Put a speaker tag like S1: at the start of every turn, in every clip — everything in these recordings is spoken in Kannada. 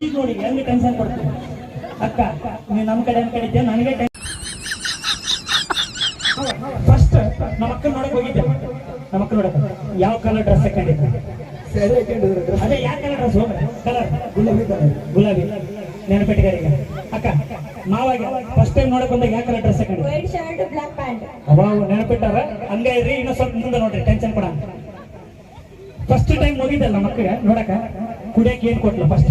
S1: ಈಗ ನೋಡಿ ಹೆಂಗ್ ಟೆನ್ಷನ್ ಕೊಡ್ತೀವಿ ಅಕ್ಕ ನೀ ನಮ್ ಕಡೆ ನಮ್ ಕಡೆ ಇದ್ದೆ ನನಗೆ ಫಸ್ಟ್ ನಮ್ಮ ಅಕ್ಕ ನೋಡಕ್ ಹೋಗಿದ್ದೆ. ನಮ್ಮ ಅಕ್ಕ ನೋಡಕ್ ಯಾವ ಕಲರ್ ಡ್ರೆಸ್ ಹಾಕೊಂಡಿದ್ದೆ? ಅದೇ ಯಾವ ಕಲರ್ ಡ್ರೆಸ್ ಹೋಗ ಕಲರ್
S2: ಗುಲಾಬಿ ಕಲರ್
S1: ಗುಲಾಬಿ. ನೆನಪಿಟ್ಟಿಗಾರಿಗೆ ಅಕ್ಕ ಮಾವಾಗ ಫಸ್ಟ್ ಟೈಮ್ ನೋಡಕ್ ಬಂದಾಗ ಯಾವ ಕಲರ್ ಡ್ರೆಸ್ ಹಾಕೊಂಡಿದ್ದೆ?
S3: ವೈಟ್ ಶರ್ಟ್ ಬ್ಲಾಕ್ ಪ್ಯಾಂಟ್
S1: ಅವಾಗ ನೆನಪಿಟ್ಟಾರ? ಹಂಗೆ ಇರಿ ಇನ್ನೂ ಸ್ವಲ್ಪ ಮುಂದೆ ನೋಡ್ರಿ ಟೆನ್ಷನ್ ಕೊಡ ಫಸ್ಟ್ ಟೈಮ್ ಹೋಗಿದ್ದಲ್ಲ ನಮ್ಮ ಅಕ್ಕಗೆ ನೋಡಕ ಕುಡಿಯಕ್ಕೆ ಏನ್ ಕೊಟ್ಲ ಫಸ್ಟ್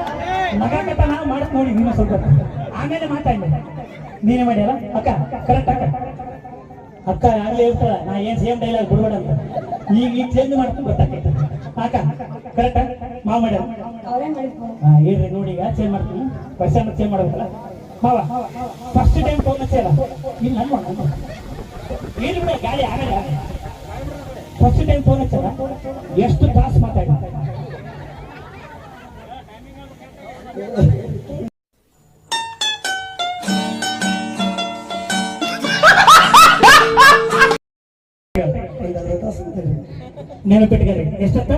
S1: ನಗಾಕತ್ತ ನಾವು ಮಾಡಕ್ ನೋಡಿ ನೀನು ಸ್ವಲ್ಪ ಆಮೇಲೆ ಮಾತಾಡಿ ನೀನೇ ಮಾಡ್ಯಲ್ಲ ಅಕ್ಕ ಕರೆಕ್ಟ್ ಅಕ್ಕ. ಅಕ್ಕ ಆಗ್ಲೇ ಇರ್ತಾಳ ನಾ ಏನ್ ಸೇಮ್ ಡೈಲಾಗ್ ಬಿಡ್ಬೇಡ ಅಂತ. ಈಗ ಈಗ ಚೇಂಜ್ ಮಾಡ್ಕೊಂಡು ಗೊತ್ತಾಕೈತೆ ಅಕ್ಕ ಕರೆಕ್ಟ್ ಮಾವ ಮಾಡ್ಯಾರ ಹೇಳ್ರಿ ನೋಡಿ ಈಗ ಚೇಂಜ್ ಮಾಡ್ತೀನಿ. ಪರ್ಸೆಂಟ್ ಚೇಂಜ್ ಮಾಡ್ಬೇಕಲ್ಲ? ಮಾವ ಫಸ್ಟ್ ಟೈಮ್ ಫೋನ್ ಹಚ್ಚಾರ ಇಲ್ಲ ಅನ್ಮಾಡ ಏನು ಬಿಡ ಗಾಳಿ ಆಗಲ್ಲ? ಫಸ್ಟ್ ಟೈಮ್ ಫೋನ್ ಹಚ್ಚಲ್ಲ? ಎಷ್ಟು ತಾಸು ಮಾತಾಡಿ
S2: ಒಂದು ಅರ್ಧ ತಾಸು ಮಾತಾಡಿ
S1: ನೆನಪಿಟ್ಕರಿ ಎಷ್ಟತ್ತ?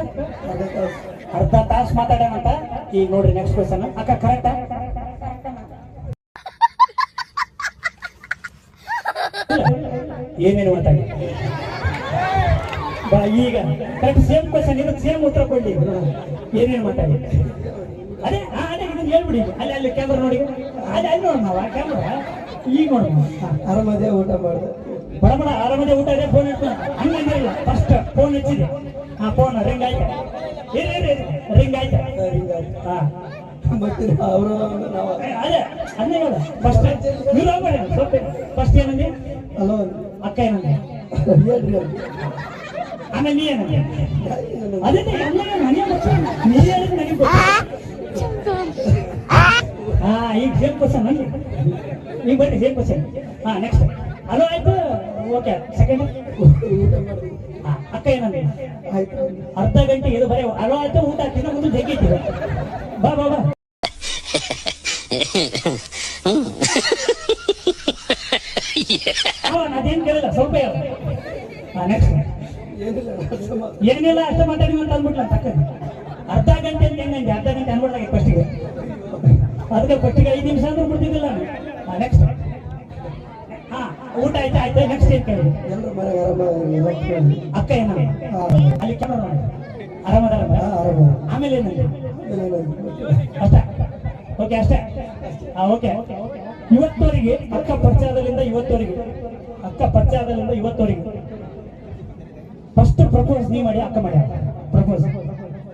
S2: ಅರ್ಧ ತಾಸು
S1: ಮಾತಾಡ್ಯಾನಂತ ಈಗ ನೋಡ್ರಿ ನೆಕ್ಸ್ಟ್ ಕ್ವಶನ್ ಅಕ್ಕ ಕರೆಕ್ಟ್ ಏನೇನು ಮಾತಾಡಿ ಈಗ. ಕರೆಕ್ಟ್ ಸೇಮ್ ಕ್ವಶನ್ ಇದಕ್ಕೆ ಸೇಮ್ ಉತ್ತರ ಕೊಡ್ಲಿ. ಏನೇನು ಮಾತಾಡಿ ಅದೇ ಹೇಳ್ಬಿಡಿ ಅಲ್ಲಿ ಅಲ್ಲಿ ಕ್ಯಾಮ್ರಾ ನೋಡಿ ಅಲ್ಲಿ ಅಲ್ಲಿ ನೋಡ್ ನಾವು ಕ್ಯಾಮ್ರಾ ಈಗ ನೋಡ್
S2: ಆರಾಮದೇ ಊಟ ಮಾಡಿದೆ
S1: ಬಡ ಬಡ ಆರಾಮದೇ ಊಟ ಇದೆ ಫೋನ್ ಇಟ್ಕೊಂಡು ಇಲ್ಲ ಫಸ್ಟ್ ಫೋನ್ ಹಚ್ಚಿದೆ ಆ ಫೋನ್ ರಿಂಗ್ ಆಯ್ತಾ ಇರಿ ರಿಂಗ್ ಆಯ್ತಾ
S2: ಹಿಂಗಾಗಿ
S1: ಹಾ
S2: ಮತ್ತೆ ಅವರು
S1: ಅದೇ ಅದೇ ಹೇಳ ಫಸ್ಟ್ ನೀವು ಹೋಗ್ಬೇಡಿ ಸ್ವಲ್ಪ ಫಸ್ಟ್ ಏನಂದಿ
S2: ಹಲೋ
S1: ಅಕ್ಕ ಏನಂದಿ
S2: ಹೇಳ್ರಿ
S1: ಆಮೇಲೆ ನೀ ಏನಂದಿ? ಅದೇ ಅಲ್ಲೇ ಮನೆ ನೀ ಹೇಳಿದ್ರೆ ನನಗೆ ಕ್ವಶನ್ ಅಲ್ಲಿ ಈಗ ಬನ್ನಿ ಸೇಮ್ ಕ್ವಶನ್ ಹಾ ನೆಕ್ಸ್ಟ್ ಹಲೋ ಆಯ್ತು? ಓಕೆ ಸೆಕೆಂಡ್ ಹಾ ಅಕ್ಕ
S2: ಏನಂದ್ರೆ
S1: ಅರ್ಧ ಗಂಟೆ ಇದು ಬರೀ ಹಲೋ ಆಯ್ತು? ಊಟ ತಿನ್ನೋ ಮುಂದೆ ಜಗ್ಗಿತ್ತು ಬಾ ಬಾ ಬಾ. ಅದೇನ್ ಕೇಳಿಲ್ಲ. ಸ್ವಲ್ಪ ನೆಕ್ಸ್ಟ್
S2: ಏನಿಲ್ಲ ಅಷ್ಟೇ
S1: ಏನಿಲ್ಲ ಅಷ್ಟೇ ಮಾತಾಡಿ ಅಂತ ಅಂದ್ಬಿಟ್ಲ ತಕ್ಕ. ಅದಕ್ಕೆ ಕೊಟ್ಟಿಗೆ ಐದು ನಿಮಿಷ ಅಂದ್ರೆ ಬಿಡ್ತಿದ್ದಿಲ್ಲ ನೆಕ್ಸ್ಟ್ ಹಾ ಊಟ ಆಯ್ತಾ? ಆಯ್ತಾ ನೆಕ್ಸ್ಟ್ ಏನ್ ಕೇಳಿ ಅಕ್ಕ ಏನ? ಅಲ್ಲಿ ಕೇಳೋಣ ಆರಾಮದಾರ
S2: ಆರಾಮ
S1: ಆಮೇಲೆ
S2: ಏನಲ್ಲಿ
S1: ಅಷ್ಟೇ? ಓಕೆ ಅಷ್ಟೇ? ಹಾ ಓಕೆ. ಇವತ್ತವರೆಗೆ ಅಕ್ಕ ಪರಿಚಯದಲ್ಲಿಂದ ಇವತ್ತವರೆಗೆ. ಅಕ್ಕ ಪರಿಚಯದಲ್ಲಿಂದ ಇವತ್ತವರೆಗೆ. ಫಸ್ಟ್ ಪ್ರಪೋಸ್ ನೀ ಮಾಡಿ ಅಕ್ಕ ಮಾಡಿ. ಪ್ರಪೋಸ್